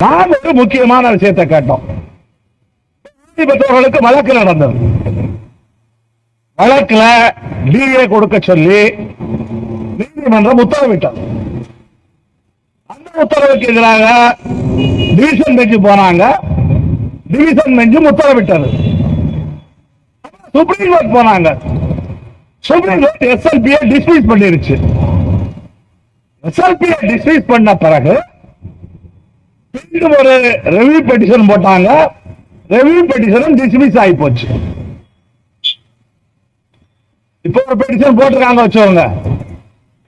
நாம் ஒரு முக்கியமான விஷயத்தை கேட்டோம். நீதி பெற்றவர்களுக்கு வழக்கு நடந்தது. வழக்குல டிஏ கொடுக்க சொல்லி நீதிமன்றம் உத்தரவிட்டது. அந்த உத்தரவுக்கு எதிராக டிவிஷன் பெஞ்சு போனாங்க. டிவிஷன் பெஞ்சும் உத்தரவிட்டது. சுப்ரீம் கோர்ட் போனாங்க. சுப்ரீம் கோர்ட் எஸ்எல்பியை டிஸ்மிஸ் பண்ணிருச்சு. எஸ்எல்பியை டிஸ்மிஸ் பண்ண பிறகு மீண்டும் ஒரு ரெவியூ பெட்டிஷன் போட்டாங்க. ரெவியூ பெட்டிஷனும் டிஸ்மிஸ் ஆகி போச்சு. இப்போ ஒரு பெட்டிஷன் போட்டிருக்காங்க வச்சவங்க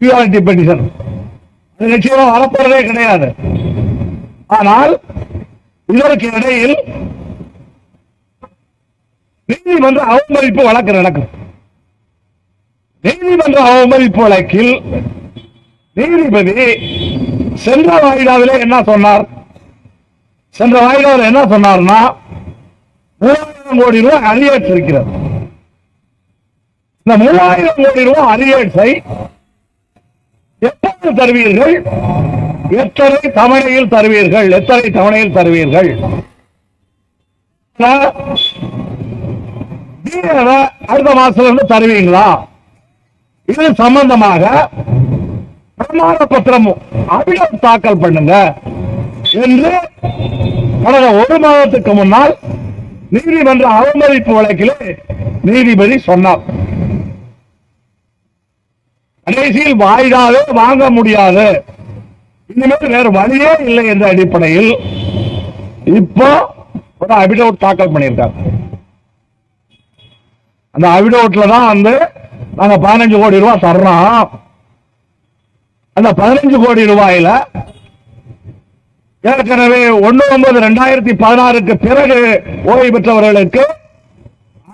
பியூரிட்டி பெட்டிஷன் அது நிச்சயமா வரப்போறதே கிடையாது. ஆனால் இதற்கு இடையில் நீதிமன்ற அவமதிப்பு வழக்கு நடக்கும். நீதிமன்ற அவமதிப்பு வழக்கில் நீதிபதி சென்ற வாயிலாவிலே என்ன சொன்னார்? சென்ற வாயிலாவில் என்ன சொன்னார்னா மூவாயிரம் கோடி ரூபாய் அரியர்ஸ் இருக்கிறது. இந்த மூவாயிரம் கோடி ரூபாய் அரியர்ஸை எப்போது தருவீர்கள்? எத்தனை தவணையில் தருவீர்கள்? எத்தனை தவணையில் தருவீர்கள்? அடுத்த மாசத்துல இருந்து தருவீங்களா? இது சம்பந்தமாக பிரமாண பத்திரம் அபிடம் தாக்கல் பண்ணுங்க. என்று கடந்த ஒரு மாதத்துக்கு முன்னால் நீதிமன்ற அவமதிப்பு வழக்கிலே நீதிபதி சொன்னார். கடைசியில் வாயிடாது வாங்க முடியாது. இனிமேல் வேறு வழியே இல்லை என்ற அடிப்படையில் இப்போ ஒரு அபிடவுட் தாக்கல் பண்ணியிருக்காங்க அந்த அபிடவுட்ல தான் வந்து நாங்க பதினஞ்சு கோடி ரூபாய் தர்றோம். அந்த பதினஞ்சு கோடி ரூபாயில ஏற்கனவே ஒன்று ஒன்பது ரெண்டாயிரத்தி பதினாறுக்கு பிறகு ஓய்வு பெற்றவர்களுக்கு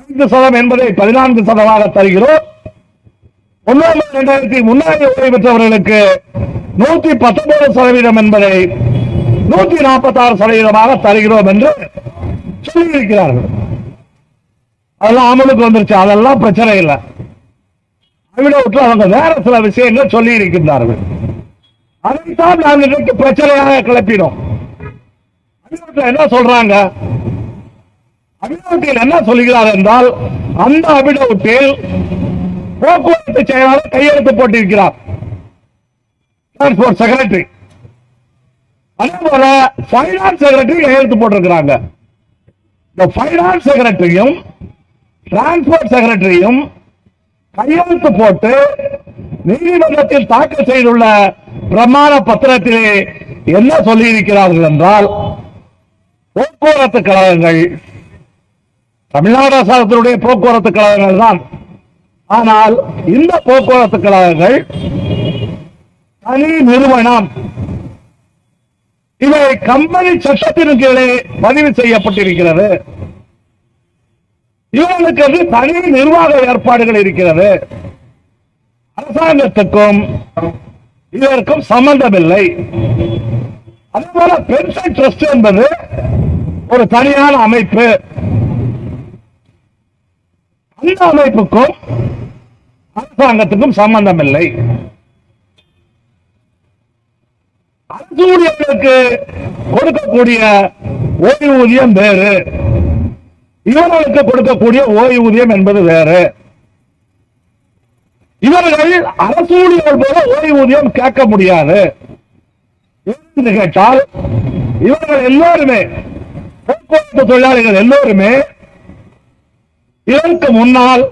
ஐந்து சதம் என்பதை பதினான்கு சதமாக தருகிறோம். ஒன்று ஒன்பது ரெண்டாயிரத்தி முன்னாடி ஓய்வு பெற்றவர்களுக்கு நூத்தி பத்தொன்பது சதவீதம் என்பதை நூத்தி நாற்பத்தி ஆறு சதவீதமாக தருகிறோம் என்று சொல்லியிருக்கிறார்கள். அதெல்லாம் அமலுக்கு வந்துருச்சு. அதெல்லாம் பிரச்சனை இல்லை. அவிடவுட்ல அவங்க வேற சில விஷயங்கள் சொல்லி இருக்கின்றார்கள் அதைத்தான் நாங்கள் இன்றைக்கு பிரச்சனையாக கிளப்பினோம். அபிடவுட்ல என்ன சொல்றாங்க? அபிடவுட்டில் என்ன சொல்கிறார் என்றால் அந்த அபிடவுட்டில் போக்குவரத்து செயலாளர் கையெழுத்து போட்டிருக்கிறார். டிரான்ஸ்போர்ட் செக்ரட்டரி அதே போல பைனான்ஸ் செக்ரட்டரி கையெழுத்து போட்டிருக்கிறாங்க. இந்த பைனான்ஸ் செக்ரட்டரியும் டிரான்ஸ்போர்ட் செக்ரட்டரியும் கையெழுத்து போட்டு நீதிமன்றத்தில் தாக்கல் செய்துள்ள பிரமாண பத்திரத்திலே என்ன சொல்லியிருக்கிறார்கள் என்றால் போக்குவரத்து கழகங்கள் தமிழ்நாடு அரசாங்கத்தினுடைய போக்குவரத்து கழகங்கள் தான். ஆனால் இந்த போக்குவரத்து கழகங்கள் தனி நிறுவனம். இவை கம்பெனி சட்டத்தின் கீழே பதிவு செய்யப்பட்டிருக்கிறது. இவர்களுக்கு தனி நிர்வாக ஏற்பாடுகள் இருக்கிறது. அரசாங்கத்துக்கும் இதற்கும் சம்பந்தமில்லை. அதேபோல பென்ஷன் ட்ரஸ்ட் என்பது ஒரு தனியான அமைப்பு. அந்த அமைப்புக்கும் அரசாங்கத்துக்கும் சம்பந்தமில்லை. அரசு ஊழியர்களுக்கு கொடுக்கக்கூடிய ஓய்வூதியம் வேறு. இவர்களுக்கு கொடுக்கக்கூடிய ஓய்வூதியம் என்பது வேறு. இவர்கள் அரசு ஊழியர்கள் போல ஓய்வூதியம் கேட்க முடியாது. கேட்டால் இவர்கள் எல்லோருமே போக்குவரத்து தொழிலாளிகள் எல்லோருமே இதற்கு முன்னால்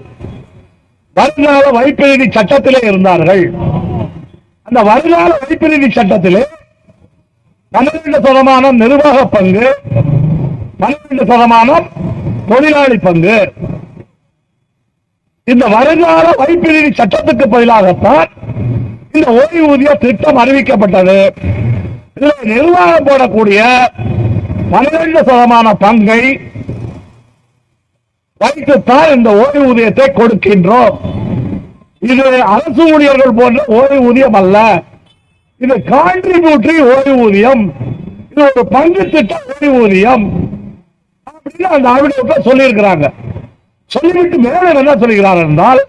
வருங்கால வைப்பு நிதி சட்டத்திலே இருந்தார்கள். அந்த வருங்கால வைப்பு நிதி சட்டத்திலே பன்னிரண்டு சதமானம் நிர்வாக பங்கு பன்னிரண்டு சதமானம் தொழிலாளி பங்கு. இந்த வருங்கால வைப்பு சட்டத்துக்கு பதிலாகத்தான் இந்த ஓய்வூதிய திட்டம் அறிவிக்கப்பட்டது. இதில் நிர்வாகம் போடக்கூடிய பன்னிரண்டு சதமான பங்கை வைத்துத்தான் இந்த ஓய்வூதியத்தை கொடுக்கின்றோம். இது அரசு ஊழியர்கள் போன்ற ஓய்வூதியம் அல்ல. இது கான்ட்ரிபியூட்டரி ஓய்வூதியம். இது ஒரு பங்கு திட்ட ஓய்வூதியம். அப்படின்னு அந்த ஆவிடத்தை சொல்லியிருக்கிறாங்க. சொல்லிவிட்டு மேலும் என்ன சொல்கிறார் என்றால்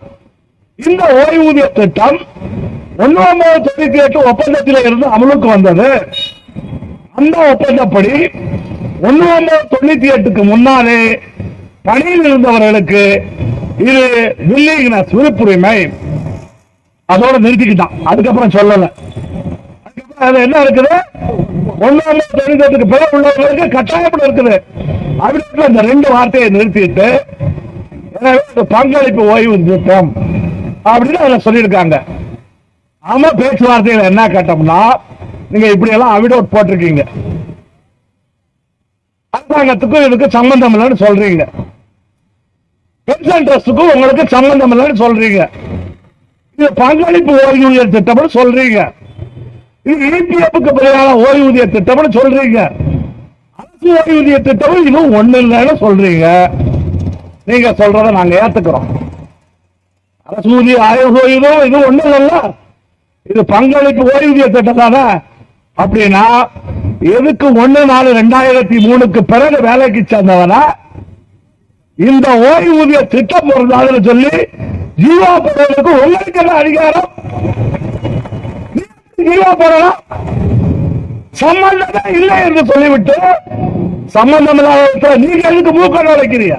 இந்த ஓய்வூதிய திட்டம் ஒன்பது தொண்ணூத்தி எட்டு ஒப்பந்தத்தில் இருந்து அமலுக்கு வந்தது. அந்த ஒப்பந்தப்படி ஒன்னு ஒன்பது தொண்ணூத்தி எட்டுக்கு முன்னாலே பணியில் இருந்தவர்களுக்கு இது வில்லிங்னஸ் விருப்புரிமை. அதோட நிறுத்திக்கிட்டான். அதுக்கப்புறம் சொல்லல. அதுக்கப்புறம் அது என்ன இருக்குது? ஒன்னு ஒன்பது தொண்ணூத்தி எட்டுக்கு பிறகு உள்ளவர்களுக்கு கட்டாயம் இருக்குது. அப்படின்னு அந்த ரெண்டு வார்த்தையை நிறுத்திட்டு எனவே பங்களிப்பு ஓய்வு திட்டம் அப்படின்னு அதுல சொல்லியிருக்காங்க. ஆமா பேச்சுவார்த்தையில என்ன கேட்டோம்னா நீங்க இப்படி எல்லாம் அவிடோட் போட்டிருக்கீங்க. அரசாங்கத்துக்கும் இதுக்கு சம்பந்தம் இல்லைன்னு சொல்றீங்க. பென்ஷன் ட்ரஸ்டுக்கும் உங்களுக்கு சம்பந்தம் இல்லைன்னு சொல்றீங்க. இது பங்களிப்பு ஓய்வூதிய திட்டம்னு சொல்றீங்க. இது இபிஎஃப்க்கு பதிலான ஓய்வூதிய திட்டம்னு சொல்றீங்க. அரசு ஓய்வூதிய திட்டமும் இன்னும் ஒண்ணு இல்லைன்னு சொல்றீங்க. நீங்க சொல்றத நாங்க ஏத்துக்கிறோம். அரசு ஊதிய ஆய்வு இது ஒண்ணும் இல்லைல்ல. இது பங்களிப்பு ஓய்வூதிய திட்டம் தானே அப்படின்னா எதுக்கு ஒன்னு நாலு ரெண்டாயிரத்தி மூணுக்கு பிறகு வேலைக்கு சேர்ந்தவனா இந்த ஓய்வூதிய திட்டம் பொருந்தாதுன்னு சொல்லி ஜீவா போடுறதுக்கு உங்களுக்கு என்ன அதிகாரம்? ஜீவா போடலாம் சம்பந்தமே இல்லை என்று சொல்லிவிட்டு சம்பந்தம் இல்லாத நீங்க எதுக்கு மூக்க நுழைக்கிறீங்க?